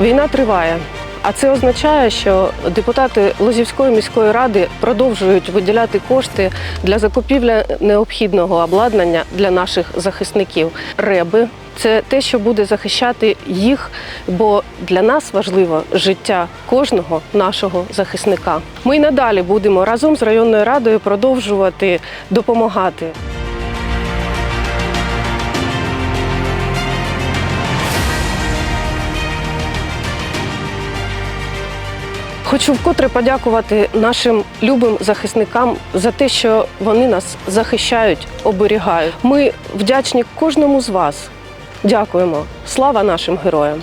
Війна триває. А це означає, що депутати Лозівської міської ради продовжують виділяти кошти для закупівля необхідного обладнання для наших захисників. Реби це те, що буде захищати їх, бо для нас важливо життя кожного нашого захисника. Ми й надалі будемо разом з районною радою продовжувати допомагати. Хочу вкотре подякувати нашим любим захисникам за те, що вони нас захищають, оберігають. Ми вдячні кожному з вас. Дякуємо. Слава нашим героям!